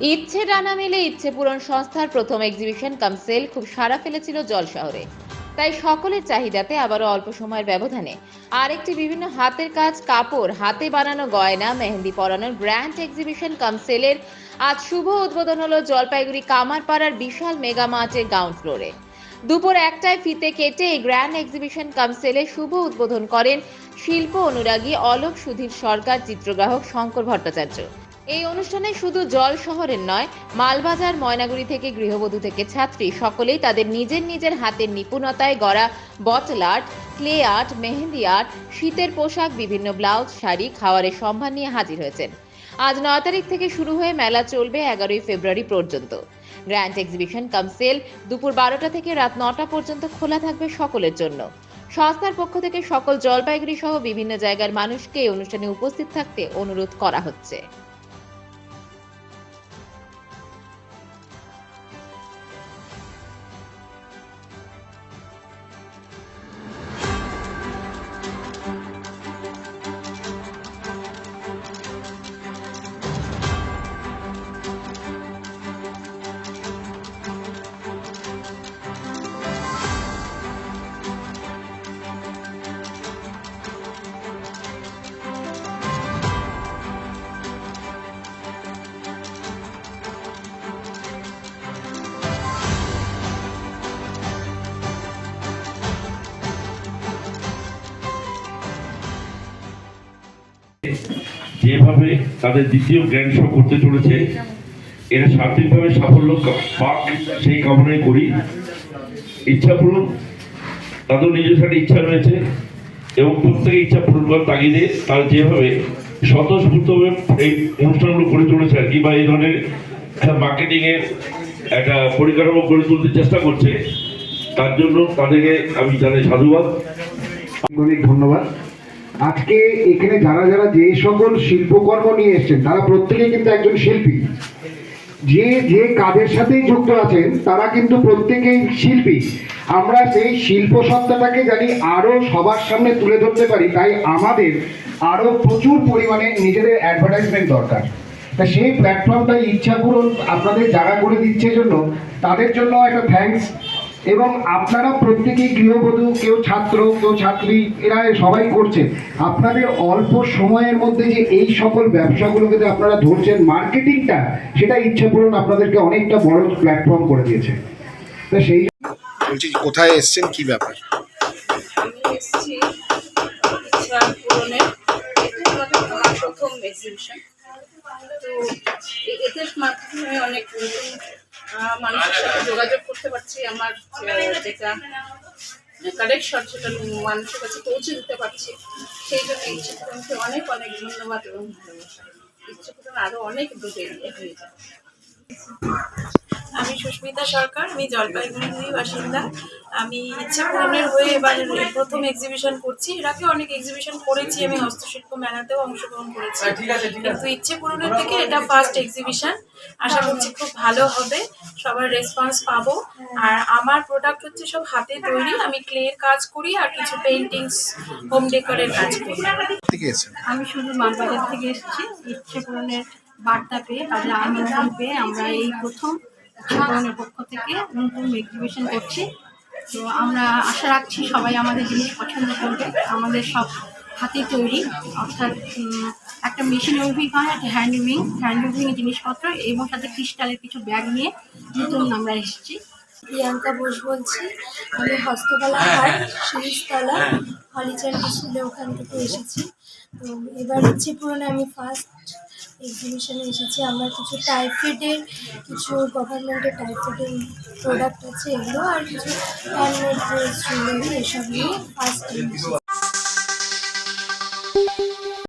ইচ্ছে ডানা মেলে ইচ্ছে পূরণ সংস্থার প্রথম এক্সিবিশন কাম সেল খুব সাড়া ফেলেছিল জল শহরে। তাই সকলের চাহিদাতে আবারও অল্প সময়ের ব্যবধানে। আরেকটি বিভিন্ন হাতের কাজ, কাপড়, হাতে বানানো গয়না, মেহেন্দি পরানোর গ্র্যান্ড এক্সিবিশন কাম সেলের আজ শুভ উদ্বোধন হলো জলপাইগুড়ি কামারপাড়ার বিশাল মেগা মার্টের গ্রাউন্ড ফ্লোরে দুপুর একটায় ফিতে কেটে এই গ্র্যান্ড এক্সিবিশন কাম শুভ উদ্বোধন করেন শিল্প অনুরাগী অলোক সুধীর সরকার, চিত্রগ্রাহক শঙ্কর ভট্টাচার্য। এই অনুষ্ঠানে শুধু জল শহরের নয়, মালবাজার, ময়নাগুড়ি থেকে গৃহবধূ থেকে ছাত্রী সকলেই তাদের নিজের নিজের হাতের নিপুণতায় গড়া bottle art clay art mehndi art শীতের পোশাক, বিভিন্ন ব্লাউজ, শাড়ি খাওয়ারের সম্ভার নিয়ে হাজির হয়েছেন। আজ নয় তারিখ থেকে শুরু হয়ে মেলা চলবে এগারোই ফেব্রুয়ারি পর্যন্ত। গ্র্যান্ড এক্সিবিশন কাম সেল দুপুর বারোটা থেকে রাত নটা পর্যন্ত খোলা থাকবে সকলের জন্য। সংস্থার পক্ষ থেকে সকল জলপাইগুড়ি সহ বিভিন্ন জায়গার মানুষকে এই অনুষ্ঠানে উপস্থিত থাকতে অনুরোধ করা হচ্ছে। যেভাবে তাদের দ্বিতীয় জ্ঞান শো করতে চলেছে, এরা সার্বিকভাবে সাফল্য পাক সেই কামনাই করি। ইচ্ছা পূরণ, তাদের নিজস্ব একটা ইচ্ছা রয়েছে এবং প্রত্যেকে ইচ্ছা পূরণ করার তাগিদে তারা যেভাবে স্বতঃস্ফূর্তভাবে এই অনুষ্ঠানগুলো করে চলেছে আর কি, বা এই ধরনের মার্কেটিং এর একটা পরিকাঠামো গড়ে তুলতে চেষ্টা করছে, তার জন্য তাদেরকে আমি জানাই সাধুবাদ। ধন্যবাদ। আজকে এখানে যারা যারা যে সকল শিল্পকর্ম নিয়ে এসেছেন, তারা প্রত্যেকে কিন্তু একজন শিল্পী। যে যে কাজের সাথেই যুক্ত আছেন, তারা কিন্তু প্রত্যেকেই শিল্পী। আমরা সেই শিল্প সত্তাটাকে জানি আরও সবার সামনে তুলে ধরতে পারি, তাই আমাদের আরও প্রচুর পরিমাণে নিজেদের অ্যাডভার্টাইজমেন্ট দরকার। তা সেই প্ল্যাটফর্মটা ইচ্ছা পূরণ আপনাদের যারা করে দিচ্ছে জন্য, তাদের জন্য একটা থ্যাঙ্কস এবং আপনারা প্রত্যেকেই গৃহবধূ কেউ ছাত্র কেউ ছাত্রী এরা সবাই করছে আপনাদের অল্প সময়ের মধ্যে যে এই সকল ব্যবসাগুলোকে যে আপনারা ধরছেন মার্কেটিংটা সেটা ইচ্ছা পূরণ আপনাদেরকে অনেকটা বড় প্ল্যাটফর্ম করে দিয়েছে। তা সেই বলছি কোথায় এসছেন? কি ব্যাপার? প্রথম এক্সিবিশন তো এদের মাধ্যমে অনেক মানুষের সাথে যোগাযোগ করতে পারছি আমার যেটা কালেকশন সেটা মানুষের কাছে পৌঁছে দিতে পারছি। সেই জন্য ইচ্ছে পূরণকে অনেক অনেক ধন্যবাদ এবং ভালোবাসা। ইচ্ছে পূরণ আরও অনেক দূরে এগিয়ে যায় আমি সুস্মিতা সরকার আমি জলপাইগুড়ির বাসিন্দা। আমি ইচ্ছা পূরণের হয়ে এবার প্রথম এক্সিবিশন করছি। এর আগে অনেক এক্সিবিশন করেছি আমি হস্তশিল্প মেলাতেও অংশগ্রহণ করেছি। কিন্তু ইচ্ছে পূরণের থেকে এটা ফার্স্ট এক্সিবিশন আশা করছি খুব ভালো হবে সবার রেসপন্স পাবো। আর আমার প্রোডাক্ট হচ্ছে সব হাতে তৈরি। আমি ক্লের কাজ করি আর কিছু পেন্টিংস হোম ডেকোরের কাজ করি। আমি শুধু মালবাজার থেকে এসেছি। ইচ্ছে পূরণের বার্তা পেয়ে তাদের আমন্ত্রণ পেয়ে আমরা এই প্রথম ইচ্ছে পক্ষ থেকে নতুন এক্সিবিশন করছি। তো আমরা আশা রাখছি সবাই আমাদের জিনিস পছন্দ করবে। আমাদের সব হাতে তৈরি। অর্থাৎ একটা মেশিন উইভিং হয় একটা হ্যান্ড উইভিং হ্যান্ড উইভিং জিনিসপত্র এবং সাথে ক্রিস্টালের কিছু ব্যাগ নিয়ে নতুন আমরা এসেছি। প্রিয়াঙ্কা বোস বলছি আমি হস্তকলা হাট শিরিষতলা হলিচার স্কুলে ওখান থেকে এসেছি। তো এবার ইচ্ছে পূরণে আমি ফার্স্ট এক্সিবিশনে এসেছি। আমার কিছু টাইফেডের কিছু গভর্নমেন্টের টাইফেডের প্রোডাক্ট আছে এগুলো, আর কিছু হ্যান্ডমেড ড্রেস জুয়েলারি এসব নিয়ে ফার্স্ট